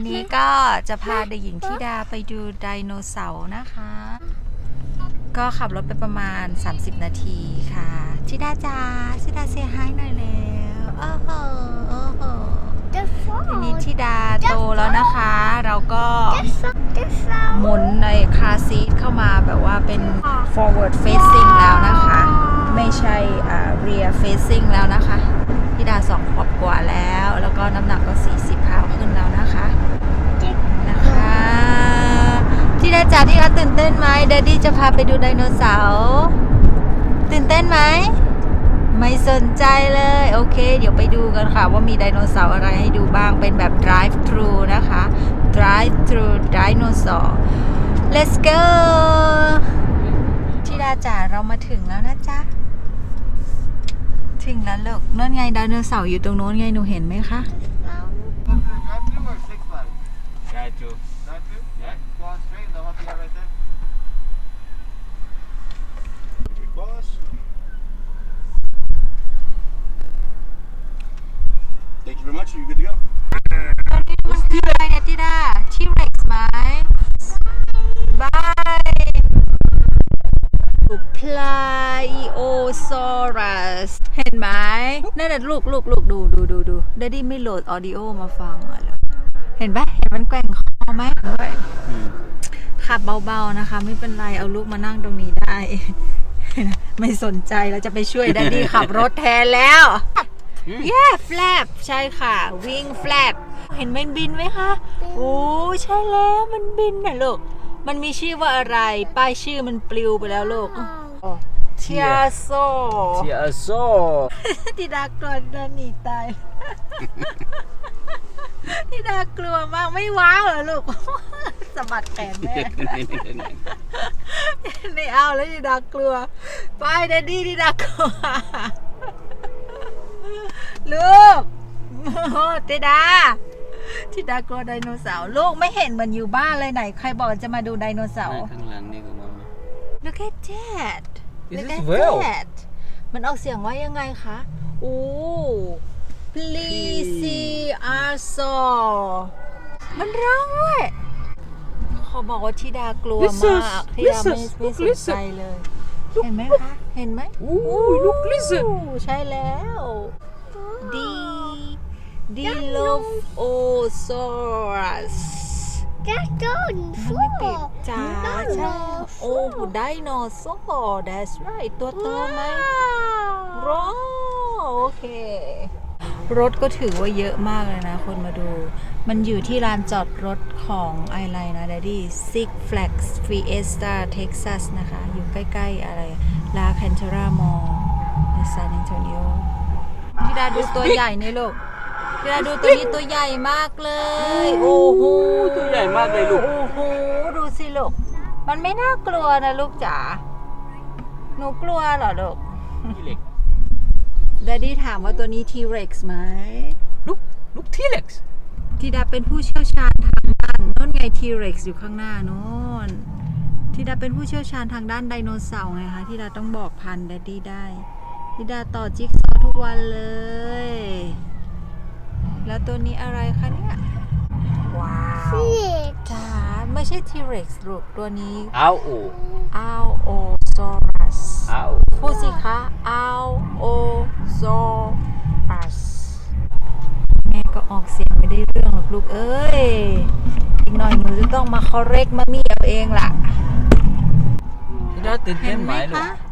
วันนี้ก็จะพาเด็กหญิงธิดาไปดูไดโนเสาร์นะคะ ก็ขับรถไปประมาณ 30 นาทีค่ะธิดาจ้าธิดาเซฮายหน่อยแล้วโอ้โหโอ้โหทีนี้ธิดาโตแล้วนะคะ เราก็หมุนในคาซีทเข้ามาแบบว่าเป็น forward facing แล้วนะคะ ไม่ใช่อ่า rear facing แล้วนะคะธิดาสองขวบกว่าแล้ว แล้วก็น้ำหนักก็ 40พาวขึ้นแล้วนะคะ นะคะที่ดาที่รักตื่นเต้นไหมเดดดี้จะพาไปดูไดโนเสาร์ตื่นเต้นไหม ไม่สนใจเลย โอเค เดี๋ยวไปดูกันค่ะ ว่ามีไดโนเสาร์อะไรให้ดูบ้างเป็นแบบ drive through นะคะ drive thru dinosaur let's go ที่ดาจ๋าเรามาถึงแล้วนะจ๊ะ ถึงแล้วลูกนั่นไงไดโนเสาร์อยู่ตรงโน้นไงหนูเห็นไหมคะ Drive through or six flags? Drive through. Drive through? Yeah. Go on straight and they'll help you out right there. Boss. Thank you very much. Are you good to go? ตอนนี้มันคืออะไรเนี่ยติดาทีเร็กไหมบายพลายโอซอรัส เห็นไหมนั่นแหละลูกลูกลูกดูดูดูดูดดดี้ไม่โหลดออดิโอมาฟังอะลูกเห็นปะเห็นมันแกว่งคอไหมขับเบาๆนะคะ ไม่เป็นไรเอาลูกมานั่งตรงนี้ได้ ไม่สนใจเราจะไปช่วยดดดี้ขับรถแทนแล้ว เย้แฟลปใช่ค่ะ วิ่งแฟลปเห็นมันบินไหมคะโอ้ใช่แล้วมันบินน่ะลูก มันมีชื่อว่าอะไร ป้ายชื่อมันปลิวไปแล้วลูกเทียโซ Pterosaur. ทิดากลัวทิดาหนีตายทิดากลัวมากไม่ว้าวเหรอลูกสะบัดแขนแม่ไม่เอาแล้วทิดากลัว ไปเดดดี้ทิดากลัว ลูกโอ้ทิดาทิดากลัวไดโนเสาร์ลูกไม่เห็นเหมันอยู่บ้านเลยไหน ใครบอกจะมาดูไดโนเสาร์ ข้างหลังนี่ก็มอง Look at that Is Look this at whale? that มันออกเสียงว่ายังไงคะโอ้ Plesiosaur มันร้องด้วยเขาบอกว่าทิดากลัว Lizard มากทิดาไม่ Lizard ไม่สน Look, ใจ lizard เลย เห็นไหมคะ เห็นไหม Ooh, look, lizard. ใช่แล้ว D Dilophosaurus That's good. มันไม่ติด Four. จ้า No, ใช่ no, โอ้ไดโนเสาร์ that's right ตัวโตไหม Wow. รอโอเค รถก็ถือว่าเยอะมากเลยนะ คนมาดู มันอยู่ที่ลานจอดรถของไอไลน์นะ Daddy Six Flags Fiesta Texas นะคะ อยู่ใกล้ ๆ อะไร La Cantera Mall ในซาน a n โตนิโอ พี่ดาดูตัวใหญ่นี่ลูกพี่ดาดูตัวนี้ตัวใหญ่มากเลย โอ้โหตัวใหญ่มากเลยลูก โอ้โหดูสิลูก มันไม่น่ากลัวนะลูกจ๋า หนูกลัวเหรอลูกที่เหล็กดดดี้ถามว่าตัวนี้ T-Rex ไหม Look, look T-Rex. ทีดาเป็นผู้เชี่ยวชาญทางด้านนู่นไง T-Rex อยู่ข้างหน้านู่นทีดาเป็นผู้เชี่ยวชาญทางด้านไดโนเสาร์ไงคะทีดาต้องบอกพันดดดี้ได้ ทีดาต่อจิ๊กซอว์ทุกวันเลย แล้วตัวนี้อะไรคะเนี่ย ว้าว Six. จ้าไม่ใช่ T-Rex ลูกตัวนี้ Ow, oh. Allosaurus Ow. พูดสิคะ Allosaurus แม่ก็ออกเสียงไม่ได้เรื่องหรอกลูกเอ้ย อีกหน่อยหนูจะต้องมาคอเรกมามี่เอาเองล่ะ ที่เราตื่นเห็เต้นนไหไหมมลูกคะ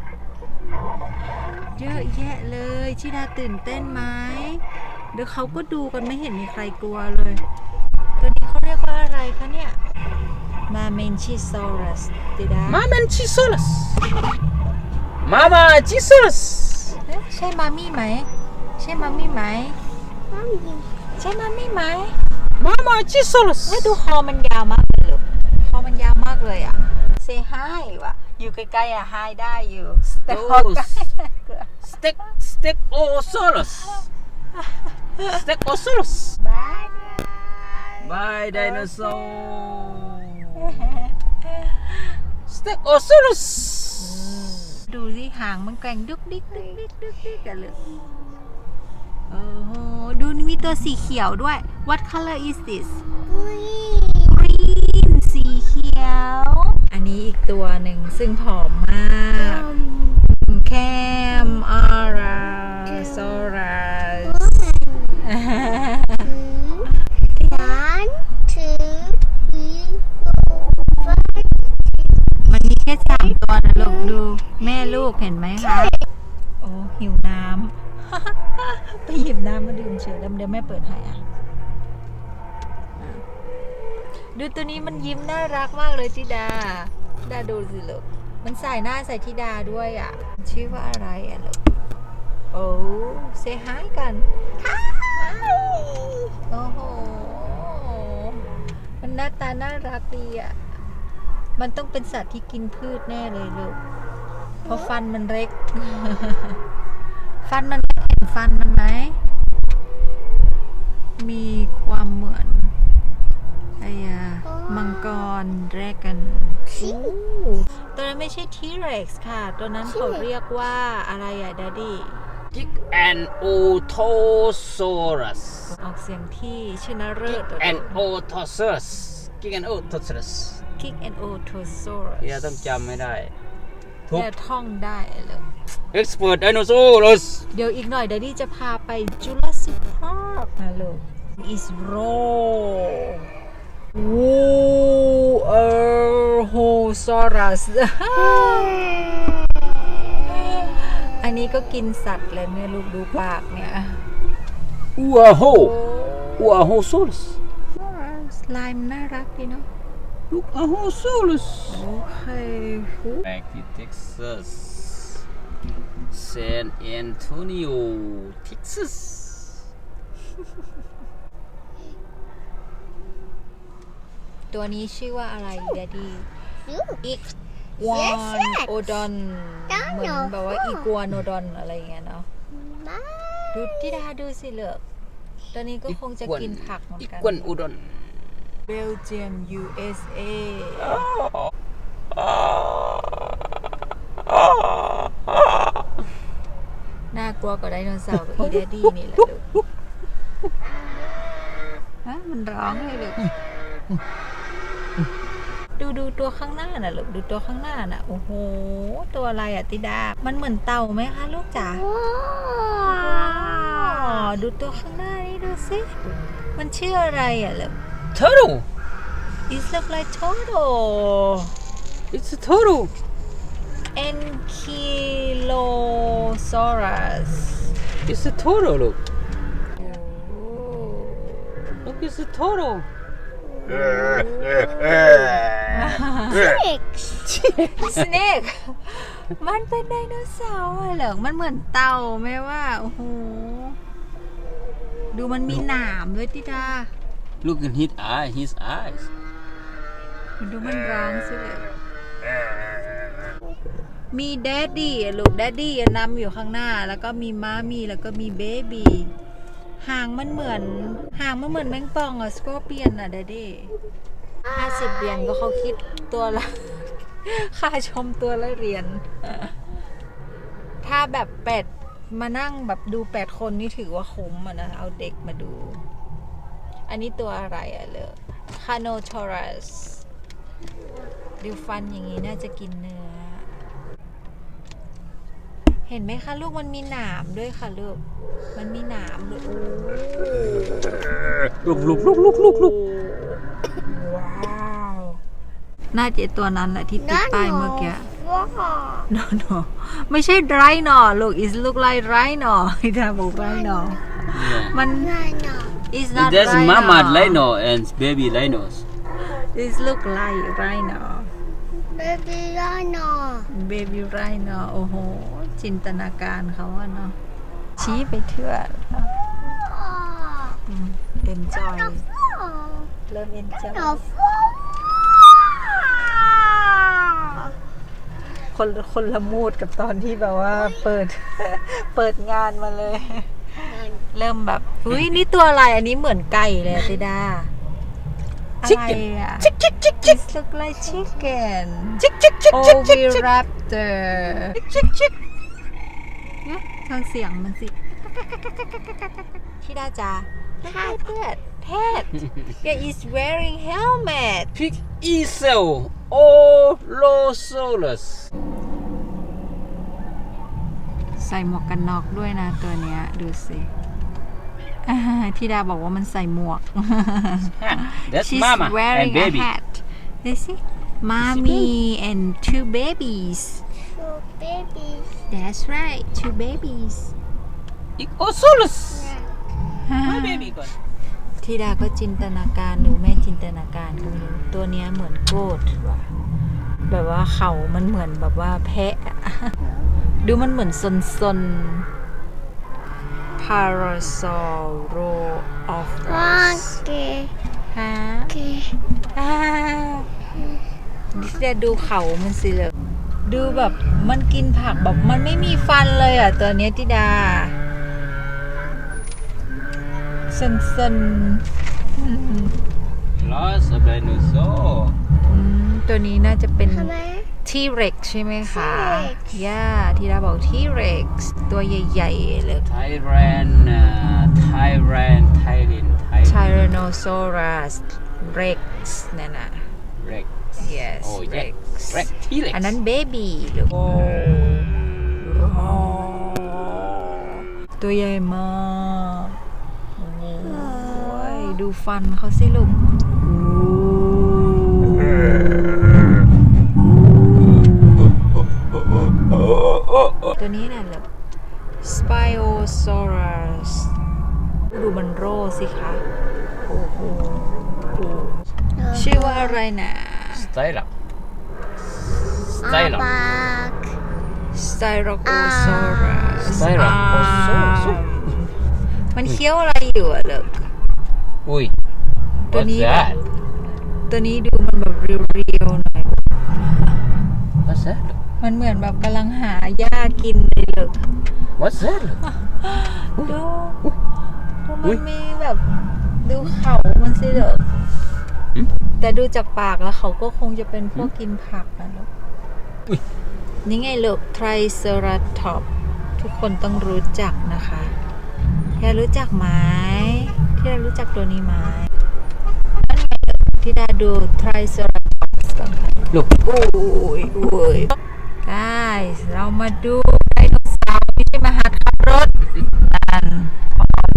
เยอะแยะเลยชิดาตื่นเต้นไหมเดี๋ยวเขาก็ดูกันไม่เห็นมีใครกลัวเลย ตัวนี้เขาเรียกว่าอะไรคะเนี่ยมาเมนชิซอรัสติดา Mama Chisaurus. Mama Chisaurus. เอ๊ะใช่มามี่ไหม ใช่มามี่ไหม Mommy. ใช่มามี่ไหม Mama Chisaurus. ไม่ดูคอมันยาวมากเลยลูกคอมันยาวมากเลยอะเซฮายว่ะอยู่ใกล้ๆอะไฮได้อยู่แต่พอใกล้ Steak, Stegosaurus. Stegosaurus. บาย Bye, dinosaur. Stegosaurus. ดูสิหางมันแกว่งดุกดิกดุกดิกดุกดิกกันเลยโอ้โหดูนี่มีตัวสีเขียวด้วย What color is this green กรีนสีเขียว อันนี้อีกตัวหนึ่งซึ่งผอมมาก um แคมอาราโซรัส one two three four five มันมีแค่สามตัวนะลูกดูแม่ลูกเห็นไหมคะ โอ้หิวน้ำ ไปหยิบน้ำมาดื่มเฉยแล้วเดี๋ยวแม่เปิดให้อะอะดูตัวนี้มันยิ้มน่ารักมากเลยทิดา ดาดูสิลูก มันใส่หน้าใส่ทิดาด้วยอะ ชื่อว่าอะไรอะลูกโอ้เซฮายกันโอ้โห มันหน้าตาน่ารักดีอะ มันต้องเป็นสัตว์ที่กินพืชแน่เลยลูก เพราะฟันมันเล็ก ฟันมันเห็นฟันมันไหม มีความเหมือนไอ้อะมังกรแรกัน ตัวนั้นไม่ใช่ทีเร็กซ์ค่ะ ตัวนั้นเขาเรียกว่าอะไรอะดัดดี้ Kick and Otosaurus ออกเสียงที่ชื่อนาเริศ and Otosaurus Kick and Otosaurus Kick and Otosaurus เฮียต้องจำไม่ได้ทุกเนี่ยท่องได้เลย Expert Dinosaurus เดี๋ยวอีกหน่อยเดดดี้จะพาไปจุลศิลป์พา ร์คนะลูก is raw Woo er hosaurus อันนี้ก็กินสัตว์เลยเนี่ยลูกดูปากเนี่ย Uaho Uahosaurus ลายมันน่ารักดีเนาะ Look Uahosaurus โอเค Back to Texas San Antonio Texas ตัวนี้ชื่อว่าอะไรเดดดี้ you อีกวาน Yes, โอดอนได้เหรอเหมือนแบบว่าอีกัวโนดอนอะไรอย่างเงี้ยเนาะ Ma ดูที่ดาดูสิเลือกตัวนี้ก็คงจะกินผักเหมือนกัน Iguan Udon เบลเยียม USA น่ากลัวกว่าไดโนเสาร์กับอีเดดดี้นี่แหละลูกฮะมันร้องเลยลูก ดูดูตัวข้างหน้าน่ะลูกดูตัวข้างหน้าน่ะโอ้โหตัวอะไรอะติดา มันเหมือนเต่าไหมคะลูกจ๋าอ๋อดูตัวข้างหน้านี่ดูสิมันชื่ออะไรอะลูก Turtle It look like turtle It's a turtle Ankylosaurus It's a turtle look Look it's a turtle six Snake มันเป็นไดโนเสาร์อะเหรอมันเหมือนเต่าไหมว่าโอ้โหดูมันมีหนามด้วยติดา Look in his eye his eyes ดูมันร้องสิเลยมีแดดดี้อะลูกแดดดี้นำอยู่ข้างหน้า แล้วก็มีม้ามีแล้วก็มีเบบี หางมันเหมือนหางมันเหมือนแมงป่องอะสกอร์เปียนอะแดดดี้ห้าสิบเหรียญก็เขาคิดตัวละ ค่าชมตัวละเหรียญถ้าแบบเป็ดมานั่งแบบดูแปดคนนี่ถือว่าคุ้มอะนะ เอาเด็กมาดู อันนี้ตัวอะไรอะเลยคาโนทอรัสดูฟันอย่างนี้น่าจะกินเนื้อ เห็นไหมคะลูกมันมีหนามด้วยค่ะลูก มันมีหนามด้วยโอ้ Look look look look look look ว้าวน่าจะตัวนั้นแหละที่ติดป้ายเมื่อกี้ Wow. no no ไม่ใช่ไรหนอลูก is look like ไรหนอที่ทำบอกไรหนอ Yeah มัน Rhino. is not There's rhino mama rhino and baby rhinos is look like ไรหนอ Baby rhino. เบบี้ไรเนาะโอ้โห จินตนาการเขาอะเนาะชี้ไปเทื่อ Oh. เอ็นจอย Oh. เริ่มเอ็นจอย No. คนคนละมูดกับตอนที่แบบว่าเปิดเปิดงานมาเลย เริ่มแบบอุ้ยนี่ตัวอะไรอันนี้เหมือนไก่เลยอะติดาอะไร Chicken อะ Chick chick chick chick It look like chicken chick chick chick chick chick chick Oviraptor chick chick เนี่ยฟังเสียงมันสิที่ดาจ๋าให้เพื่อนแท hat yeah is wearing helmet Pig Easel Olosaurus ใส่หมวกกันน็อกด้วยนะตัวเนี้ย ดูสิอ่าที่ดาบอกว่ามันใส่หมวก Hat. That's She's mama wearing and baby. a hat. You see? Mommy and two babies. Two babies. That's right, two babies. Ikosaurus. My baby got. ที่ดาก็จินตนาการหรือแม่จินตนาการก็ไม่รู้ตัวเนี้ยเหมือนโกดว่ะแบบว่าเขามันเหมือนแบบว่าแพะอะดูมันเหมือนซนซนพาราซอโรออฟรัส Okay. ฮะ Okay. อ่าที่ดาดูเขามันสิเลย ดูแบบมันกินผักแบบมันไม่มีฟันเลยอะ ตัวเนี้ยที่ดาซนซนๆอืม Lots of dinosaur. อืมตัวนี้น่าจะเป็น Come on. ที่เร็กใช่ไหมคะ T-Rex ย่าที่เราบอกที่เร็กตัวใหญ่ๆเลย Tyran, uh, Tyran, Tyran, ไท Tyran. ร n โนซอรัสเร็กซ์นั่นน่ะ Rex. yes Oh yeah. Rex Rex. T-Rex. อันนั้นเบบี้หรือโอ้ตัวใหญ่มากโอ้ยดูฟันเขาสิลูกตัวนี้น่ะเหรอ Spinosaurus ดูมันโรสิคะโอ้โหชื่อว่าอะไรนะ Stylops. Stylops. Back. Styracosaurus Styracosaurus อ่ามันเคี้ยวอะไรอยู่อะเลิก Ui. ตัว What's นี้ that? ตัวนี้ดูมันแบบเรียวๆหน่อย What's that? มันเหมือนแบบกำลังหาหญ้ากินเลยเลิก What's that? ดูดูมันมีแบบดูเขามันสิเลิกหืม แต่ดูจากปากแล้วเขาก็คงจะเป็นพวกกินผักนะลูกอุ๊ย นี่ไงลูกไทรเซราทอปทุกคนต้องรู้จักนะคะที่ดารู้จักไหมที่ดารู้จักตัวนี้ไหมนั่นไงลูกที่ดาดูไทรเซราทอปก่อนค่ะ Look. โอ้ยโอ้ย guys เรามาดูไดโนเสาร์ที่มาหัดขับรถนั่นไป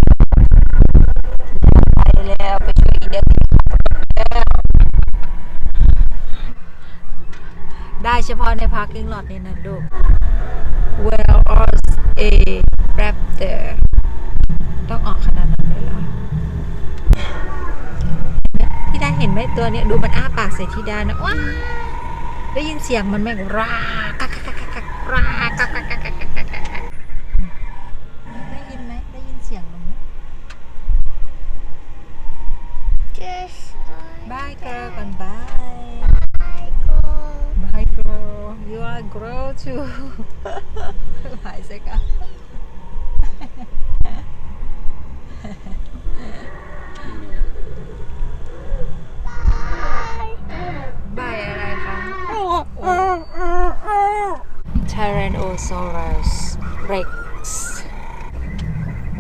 ได้เฉพาะในพาร์กิ้งลอตนี่นะลูก Where is a raptor ต้องออกขนาดนั้นเลยเหรอที่ได้เห็นไหมตัวเนี้ยดูมันอ้าปากใส่ที่ดานะว้าได้ยินเสียงมันไหมรากักกักกักรากักกักกักกักกักกักกักได้ยินไหมได้ยินเสียงมันไหม Just like บายเกิร์ลกันบ you are girl too บายสิคะบายอะไรคะ Tyrannosaurus Rex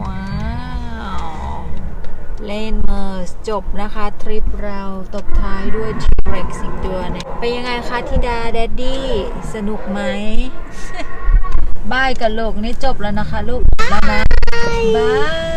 ว้าว เล่นเมอร์จบนะคะ ทริปเราตบท้ายด้วย T-Rex อีกตัวหนึงเป็นยังไงคะทิดาแดดดี้สนุกไหมบายกับลูกนี่จบแล้วนะคะ ลูกแล้วนะบาย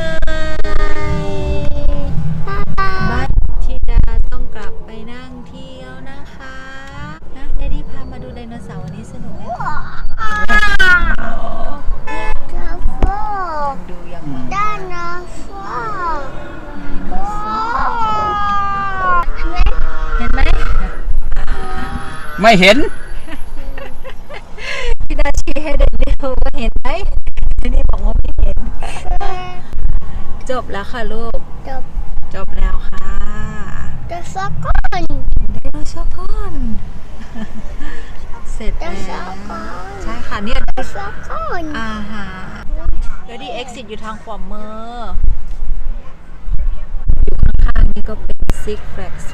ไม่เห็นพี่ดาชี้ให้เด็กดูว่าเห็นไหมอันนี้บอกว่าไม่เห็น จบแล้วค่ะลูก The จบแล้วค่ะ the falcon. ไดโนเสาร์ก่อนเสร็จแล้ว The falcon. ใช่ค่ะเนี่ย The falcon. อาหารเดี๋ยวดี exit อยู่ทางขวามืออยู่ข้างๆนี่ก็เป็น Six Flags